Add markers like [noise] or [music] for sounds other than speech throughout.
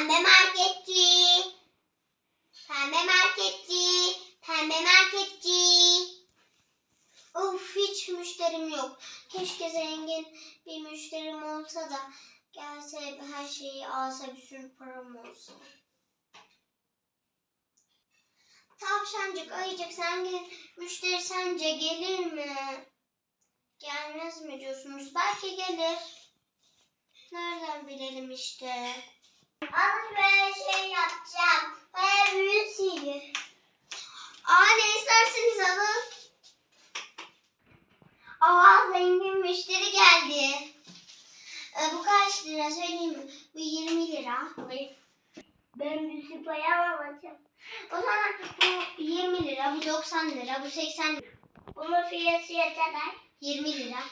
Pembe marketçi. Pembe marketçi. Pembe marketçi. Of hiç müşterim yok. Keşke zengin bir müşterim olsa da gelse her şeyi alsa bir sürü param olsa. Tavşancık, ayıcık zengin müşteri sence gelir mi? Gelmez mi diyorsunuz? Belki gelir. Nereden bilelim işte. Alışveriş şey yapacağım. Baya büyük sihir. Aa ne isterseniz alın. Aa zengin müşteri geldi. Ee, bu kaç lira söyleyeyim mi? Bu 20 lira. Ben bir payam alacağım. O zaman bu 20 lira, bu 90 lira, bu 80 lira. Bunun fiyatı kadar? 20 lira.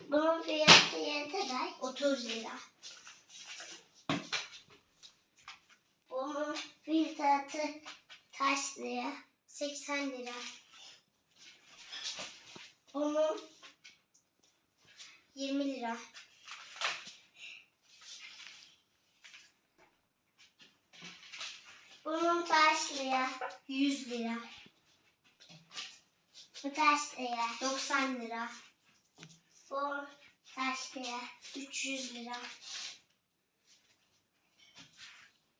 Bunun fiyatı kadar? 30 lira. Bunun fiyatı kaç lira? 80 lira. Bunun 20 lira. Bunun kaç lira? 100 lira. Bu kaç lira? 90 lira. Bu kaç lira? 300 lira.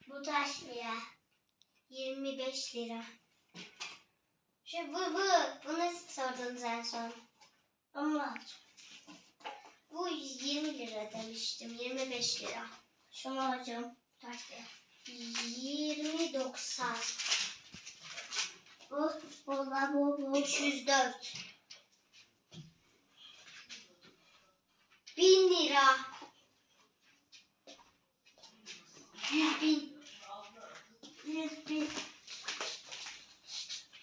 Bu kaç lira? 25 lira. Şu bu bu. Bunu sordunuz en son. Ama bu 20 lira demiştim. 25 lira. Şunu alacağım. Kaç lira? 20 90. Bu bu bu bu 304. 1000 lira. 100 bin. 100 bin.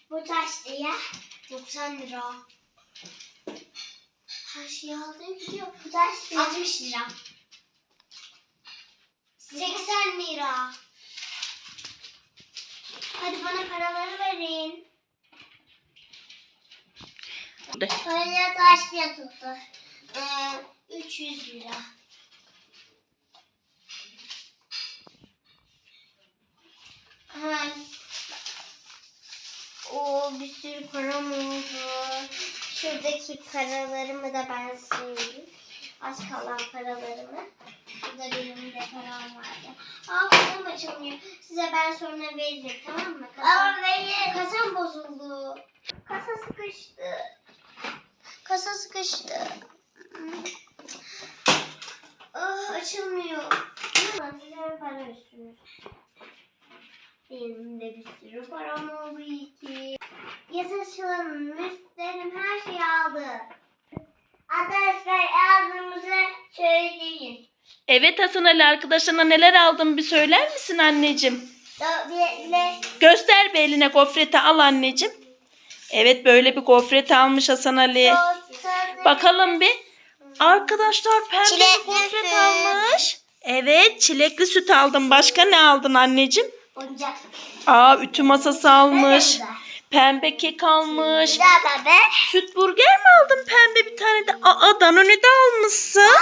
Bu kaç lira? 90 lira. Her şeyi aldım gidiyor. Bu kaç lira? 60 lira. 80 lira. Hadi bana paraları verin. Öyle kaç lira tuttu? Ee, 300 lira. Hemen. O bir sürü param oldu. Şuradaki paralarımı da ben söyleyeyim. Az kalan paralarımı. Burada benim de param vardı. Aa kasam açılmıyor. Size ben sonra veririm tamam mı? Kasam, Ama veririm. Kasam bozuldu. Kasa sıkıştı. Kasa sıkıştı. Ah açılmıyor. Size para üstünüz. Benim de bir sürü param oldu ki. Yaşasın müşterim her şeyi aldı. Arkadaşlar aldığımızı söyleyin. Evet Hasan Ali arkadaşlarına neler aldın bir söyler misin anneciğim? Göster bir eline gofreti al anneciğim. Evet böyle bir gofret almış Hasan Ali. Bakalım bir. Arkadaşlar pembe bir Çilekli gofret süt. almış. Evet çilekli süt aldım. Başka ne aldın anneciğim? Oyuncak. Aa ütü masası almış. Pembe kek almış. Bebe. Süt burger mi aldın pembe bir tane de? Aa Danone de almışsın.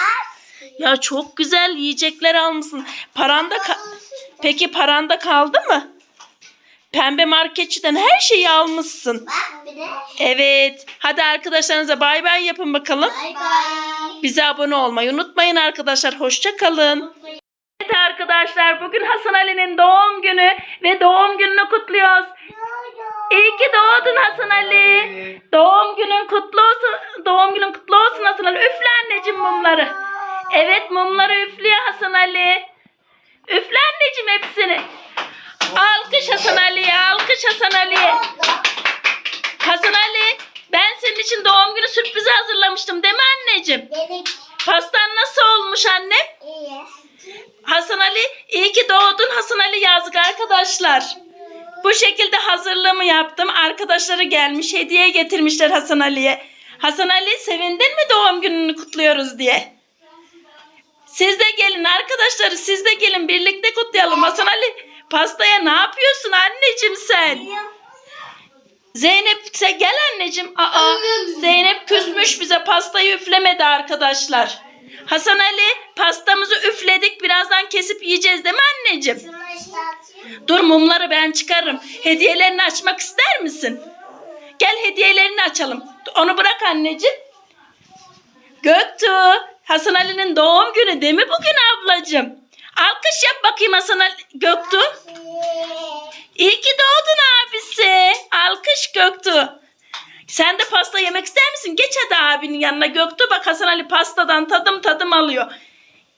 Ya çok güzel yiyecekler almışsın. Paranda Peki paranda kaldı mı? Pembe marketçiden her şeyi almışsın. Evet. Hadi arkadaşlarınıza bay bay yapın bakalım. Bize abone olmayı unutmayın arkadaşlar. Hoşça kalın. Evet arkadaşlar bugün Hasan Ali'nin doğum günü ve doğum gününü kutluyoruz. İyi ki doğdun Hasan Ali. Doğum günün kutlu olsun. Doğum günün kutlu olsun Hasan Ali. Üfle anneciğim mumları. Evet mumları üflüyor Hasan Ali. Üfle anneciğim hepsini. Alkış Hasan Ali'ye. Alkış Hasan Ali'ye. Hasan Ali ben senin için doğum günü sürprizi hazırlamıştım değil mi anneciğim? Pastan nasıl olmuş annem? Hasan Ali iyi ki doğdun Hasan Ali yazık arkadaşlar. Bu şekilde hazırlığımı yaptım. Arkadaşları gelmiş hediye getirmişler Hasan Ali'ye. Hasan Ali sevindin mi doğum gününü kutluyoruz diye? Siz de gelin arkadaşları siz de gelin birlikte kutlayalım. Hasan Ali pastaya ne yapıyorsun anneciğim sen? Zeynep sen gel anneciğim. Aa, Zeynep küsmüş bize pastayı üflemedi arkadaşlar. Hasan Ali pastamızı üfledik. Birazdan kesip yiyeceğiz değil mi anneciğim? Dur mumları ben çıkarırım. Hediyelerini açmak ister misin? Gel hediyelerini açalım. Onu bırak anneciğim. Göktuğ, Hasan Ali'nin doğum günü değil mi bugün ablacığım? Alkış yap bakayım Hasan Ali, Göktuğ. İyi ki doğdun abisi. Alkış Göktuğ. Sen de pasta yemek ister misin? Geç hadi abinin yanına Göktuğ. Bak Hasan Ali pastadan tadım tadım alıyor.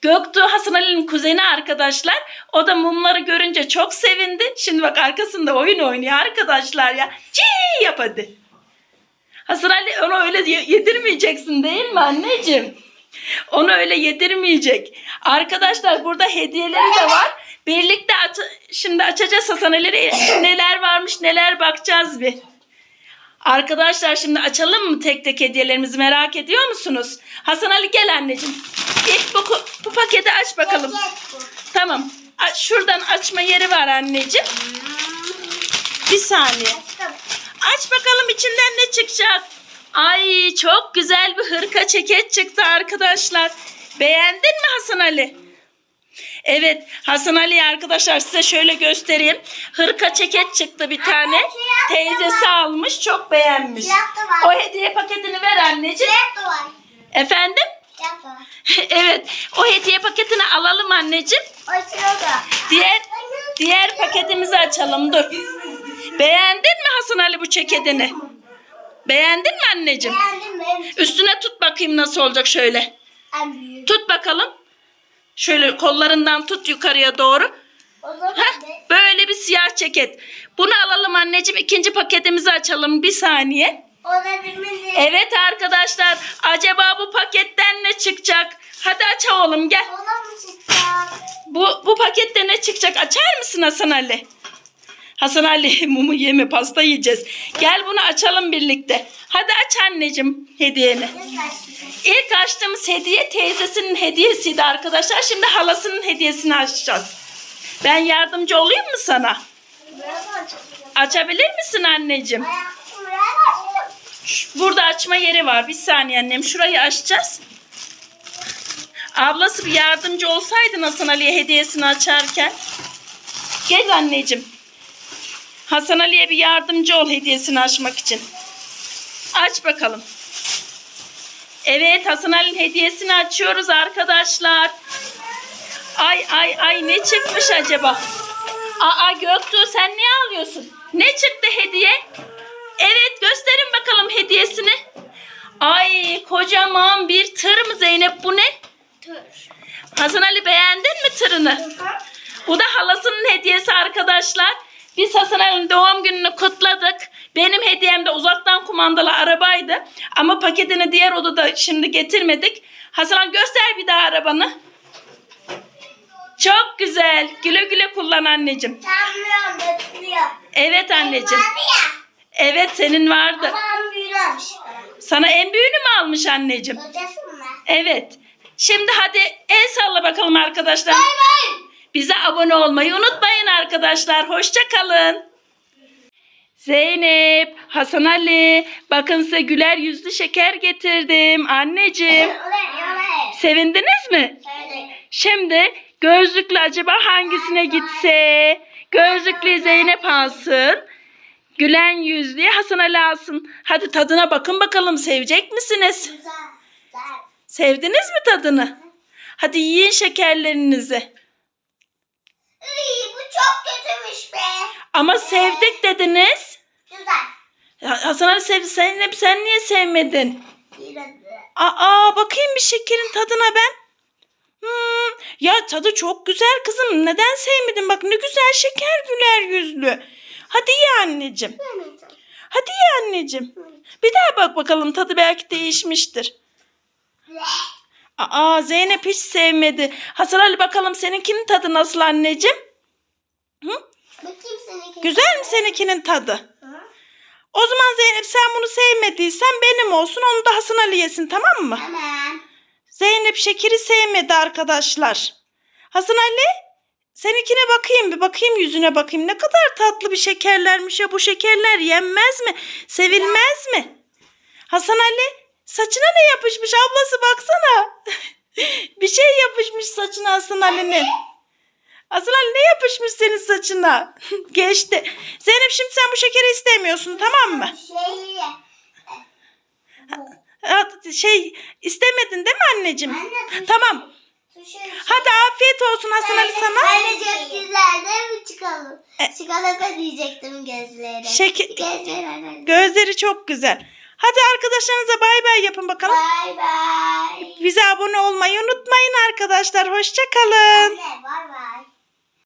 Göktuğ Hasan Ali'nin kuzeni arkadaşlar. O da mumları görünce çok sevindi. Şimdi bak arkasında oyun oynuyor arkadaşlar ya. Çiğ yap hadi. Hasan Ali onu öyle ye- yedirmeyeceksin değil mi anneciğim? Onu öyle yedirmeyecek. Arkadaşlar burada hediyeleri de var. Birlikte aç şimdi açacağız Hasan Ali'leri. Neler varmış neler bakacağız bir. Arkadaşlar şimdi açalım mı tek tek hediyelerimizi merak ediyor musunuz? Hasan Ali gel anneciğim. İlk bu, bu paketi aç bakalım. Tamam. A- Şuradan açma yeri var anneciğim. Bir saniye. Aç bakalım içinden ne çıkacak. Ay çok güzel bir hırka ceket çıktı arkadaşlar. Beğendin mi Hasan Ali? Evet Hasan Ali arkadaşlar size şöyle göstereyim. Hırka ceket çıktı bir tane. Teyzesi almış çok beğenmiş. O hediye paketini ver anneciğim. Efendim? [laughs] Evet o hediye paketini alalım anneciğim. Diğer diğer paketimizi açalım dur. Beğendin mi Hasan Ali bu ceketini? Beğendin mi anneciğim? Üstüne tut bakayım nasıl olacak şöyle. Tut bakalım. Şöyle kollarından tut yukarıya doğru. Heh, böyle bir siyah ceket. Bunu alalım anneciğim. İkinci paketimizi açalım. Bir saniye. Evet arkadaşlar. Acaba bu paketten ne çıkacak? Hadi aç oğlum gel. Bu, bu pakette ne çıkacak? Açar mısın Hasan Ali? Hasan Ali [laughs] mumu yeme pasta yiyeceğiz. Gel bunu açalım birlikte. Hadi aç anneciğim hediyeni. İlk açtığımız hediye teyzesinin hediyesiydi arkadaşlar. Şimdi halasının hediyesini açacağız. Ben yardımcı olayım mı sana? Açabilir misin anneciğim? Burada açma yeri var. Bir saniye annem. Şurayı açacağız. Ablası bir yardımcı olsaydı Hasan Ali'ye hediyesini açarken. Gel anneciğim. Hasan Ali'ye bir yardımcı ol hediyesini açmak için. Aç bakalım. Evet Hasan Ali'nin hediyesini açıyoruz arkadaşlar. Ay ay ay ne çıkmış acaba? Aa Göktuğ sen ne alıyorsun? Ne çıktı hediye? Evet gösterin bakalım hediyesini. Ay kocaman bir tır mı Zeynep bu ne? Hasan Ali beğendin mi tırını? Bu da halasının hediyesi arkadaşlar. Biz Hasan Ali'nin doğum gününü kutladık. Benim hediyem de uzaktan kumandalı arabaydı. Ama paketini diğer odada şimdi getirmedik. Hasan Ali göster bir daha arabanı. Çok güzel. Güle güle kullan anneciğim. Evet anneciğim. Evet senin vardı. Sana en büyüğünü mü almış anneciğim? Evet. Şimdi hadi el salla bakalım arkadaşlar. Bize abone olmayı unutmayın arkadaşlar. Hoşça kalın. Zeynep, Hasan Ali, bakın size güler yüzlü şeker getirdim. Anneciğim, sevindiniz mi? Şimdi gözlüklü acaba hangisine gitse? Gözlüklü Zeynep alsın. Gülen yüzlü Hasan Ali alsın. Hadi tadına bakın bakalım sevecek misiniz? Sevdiniz mi tadını? Hadi yiyin şekerlerinizi. bu çok kötümüş be. Ama sevdik dediniz. Güzel. Ya Hasan Ali sevdi. Zeynep sen niye sevmedin? Aa bakayım bir şekerin tadına ben. Ya tadı çok güzel kızım. Neden sevmedin? Bak ne güzel şeker güler yüzlü. Hadi ye anneciğim. Hadi ye anneciğim. Bir daha bak bakalım tadı belki değişmiştir. Aa Zeynep hiç sevmedi. Hasan Ali bakalım seninkinin tadı nasıl anneciğim? Hı? Güzel mi seninkinin tadı? O zaman Zeynep sen bunu sevmediysen benim olsun onu da Hasan Ali yesin tamam mı? Tamam. Zeynep şekeri sevmedi arkadaşlar. Hasan Ali seninkine bakayım bir bakayım yüzüne bakayım. Ne kadar tatlı bir şekerlermiş ya bu şekerler yenmez mi? Sevilmez mi? Hasan Ali saçına ne yapışmış ablası baksana. [laughs] bir şey yapışmış saçına Hasan Ali'nin. Hasan Ali ne yapışmış senin saçına? [laughs] Geçti. Zeynep şimdi sen bu şekeri istemiyorsun tamam mı? Şey. Şey istemedin değil mi anneciğim? Anne, Tamam. Hadi afiyet olsun Hasan Ali sana. Anne çok güzel değil mi çıkalım? E- Çikolata diyecektim gözlere. Şeker- Gözler anne. Gözleri çok güzel. Hadi arkadaşlarınıza bay bay yapın bakalım. Bye bye. Bize abone olmayı unutmayın arkadaşlar. Hoşça kalın. Anne bye bye.